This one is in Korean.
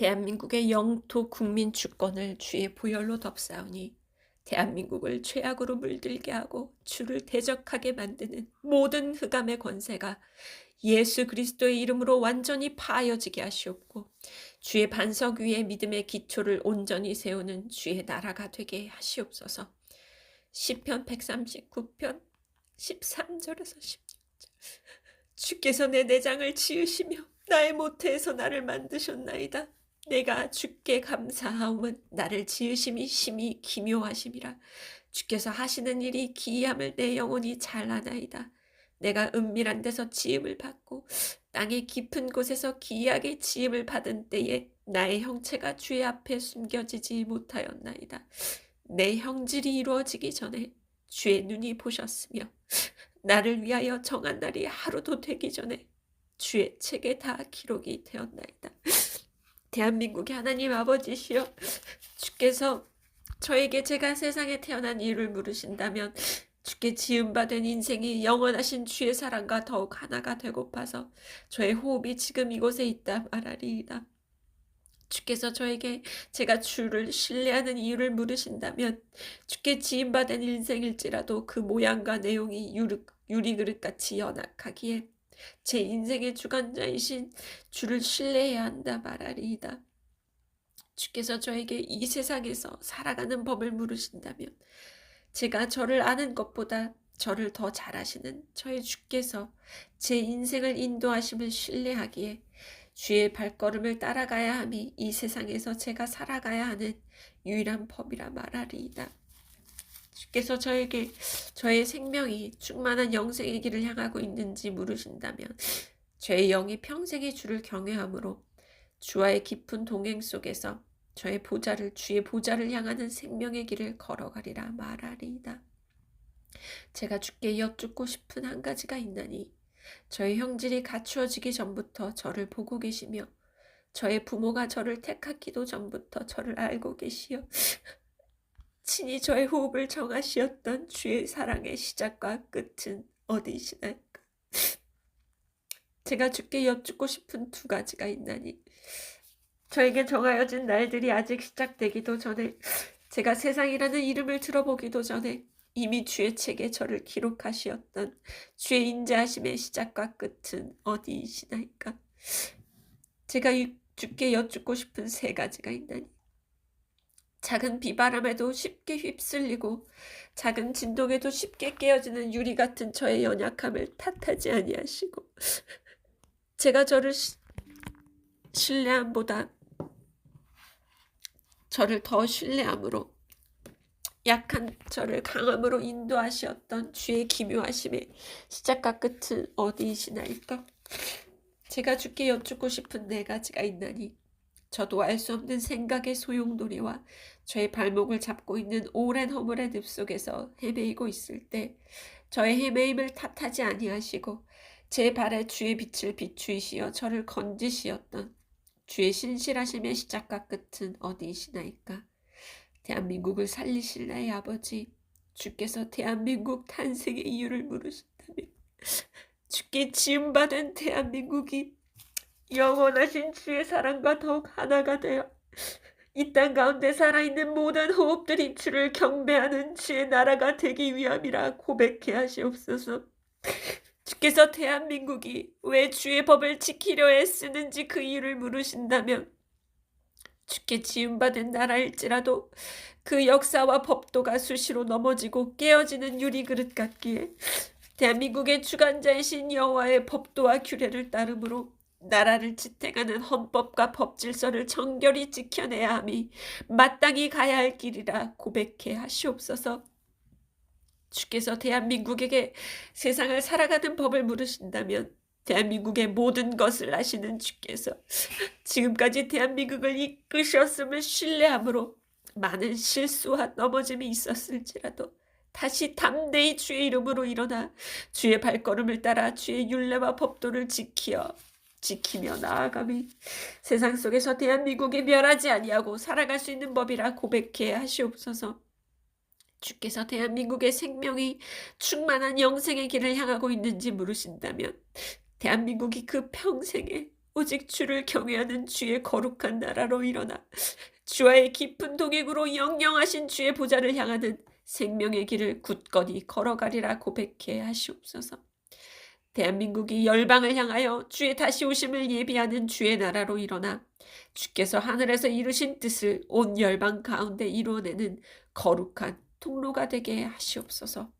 대한민국의 영토 국민 주권을 주의 보혈로 덮사오니 대한민국을 죄악으로 물들게 하고 주를 대적하게 만드는 모든 흑암의 권세가 예수 그리스도의 이름으로 완전히 파여지게 하시옵고 주의 반석 위에 믿음의 기초를 온전히 세우는 주의 나라가 되게 하시옵소서. 시편 139편 13절에서 16절 주께서 내 내장을 지으시며 나의 모태에서 나를 만드셨나이다. 내가 주께 감사하오면 나를 지으심이 심히 기묘하심이라. 주께서 하시는 일이 기이함을 내 영혼이 잘 아나이다. 내가 은밀한 데서 지음을 받고 땅의 깊은 곳에서 기이하게 지음을 받은 때에 나의 형체가 주의 앞에 숨겨지지 못하였나이다. 내 형질이 이루어지기 전에 주의 눈이 보셨으며 나를 위하여 정한 날이 하루도 되기 전에 주의 책에 다 기록이 되었나이다. 대한민국의 하나님 아버지시여 주께서 저에게 제가 세상에 태어난 이유를 물으신다면 주께 지음받은 인생이 영원하신 주의 사랑과 더욱 하나가 되고파서 저의 호흡이 지금 이곳에 있다 말하리이다. 주께서 저에게 제가 주를 신뢰하는 이유를 물으신다면 주께 지음받은 인생일지라도 그 모양과 내용이 유리, 유리그릇같이 연약하기에 제 인생의 주관자이신 주를 신뢰해야 한다 말하리이다. 주께서 저에게 이 세상에서 살아가는 법을 물으신다면 제가 저를 아는 것보다 저를 더 잘 아시는 저의 주께서 제 인생을 인도하심을 신뢰하기에 주의 발걸음을 따라가야 함이 이 세상에서 제가 살아가야 하는 유일한 법이라 말하리이다. 주께서 저에게 저의 생명이 충만한 영생의 길을 향하고 있는지 물으신다면 저의 영이 평생의 주를 경외함으로 주와의 깊은 동행 속에서 저의 보좌를 주의 보좌를 향하는 생명의 길을 걸어가리라 말하리이다. 제가 주께 여쭙고 싶은 한 가지가 있나니 저의 형질이 갖추어지기 전부터 저를 보고 계시며 저의 부모가 저를 택하기도 전부터 저를 알고 계시어 친히 저의 호흡을 정하시었던 주의 사랑의 시작과 끝은 어디시나이까? 제가 주께 여쭙고 싶은 두 가지가 있나니 저에게 정하여진 날들이 아직 시작되기도 전에 제가 세상이라는 이름을 들어보기도 전에 이미 주의 책에 저를 기록하시었던 주의 인자하심의 시작과 끝은 어디이시나이까? 제가 주께 여쭙고 싶은 세 가지가 있나니 작은 비바람에도 쉽게 휩쓸리고 작은 진동에도 쉽게 깨어지는 유리 같은 저의 연약함을 탓하지 아니하시고 제가 저를 시, 신뢰함보다 저를 더 신뢰함으로 약한 저를 강함으로 인도하시었던 주의 기묘하심의 시작과 끝은 어디이시나이까? 제가 주께 여쭙고 싶은 네 가지가 있나니 저도 알 수 없는 생각의 소용돌이와 저의 발목을 잡고 있는 오랜 허물의 늪 속에서 헤매이고 있을 때 저의 헤매임을 탓하지 아니하시고 제 발에 주의 빛을 비추이시어 저를 건지시었던 주의 신실하심의 시작과 끝은 어디이시나이까? 대한민국을 살리실 나의 아버지 주께서 대한민국 탄생의 이유를 물으신다면 주께 지음받은 대한민국이 영원하신 주의 사랑과 더욱 하나가 되어 이 땅 가운데 살아있는 모든 호흡들이 주를 경배하는 주의 나라가 되기 위함이라 고백해 하시옵소서. 주께서 대한민국이 왜 주의 법을 지키려 애쓰는지 그 이유를 물으신다면 주께 지음받은 나라일지라도 그 역사와 법도가 수시로 넘어지고 깨어지는 유리그릇 같기에 대한민국의 주관자이신 여호와의 법도와 규례를 따르므로 나라를 지탱하는 헌법과 법질서를 정결히 지켜내야 함이 마땅히 가야 할 길이라 고백해 하시옵소서. 주께서 대한민국에게 세상을 살아가는 법을 물으신다면 대한민국의 모든 것을 아시는 주께서 지금까지 대한민국을 이끄셨음을 신뢰함으로 많은 실수와 넘어짐이 있었을지라도 다시 담대히 주의 이름으로 일어나 주의 발걸음을 따라 주의 율례와 법도를 지키어 지키며 나아감이 세상 속에서 대한민국이 멸하지 아니하고 살아갈 수 있는 법이라 고백해 하시옵소서. 주께서 대한민국의 생명이 충만한 영생의 길을 향하고 있는지 물으신다면 대한민국이 그 평생에 오직 주를 경외하는 주의 거룩한 나라로 일어나 주와의 깊은 동행으로 영영하신 주의 보좌를 향하는 생명의 길을 굳건히 걸어가리라 고백해 하시옵소서. 대한민국이 열방을 향하여 주의 다시 오심을 예비하는 주의 나라로 일어나 주께서 하늘에서 이루신 뜻을 온 열방 가운데 이루어내는 거룩한 통로가 되게 하시옵소서.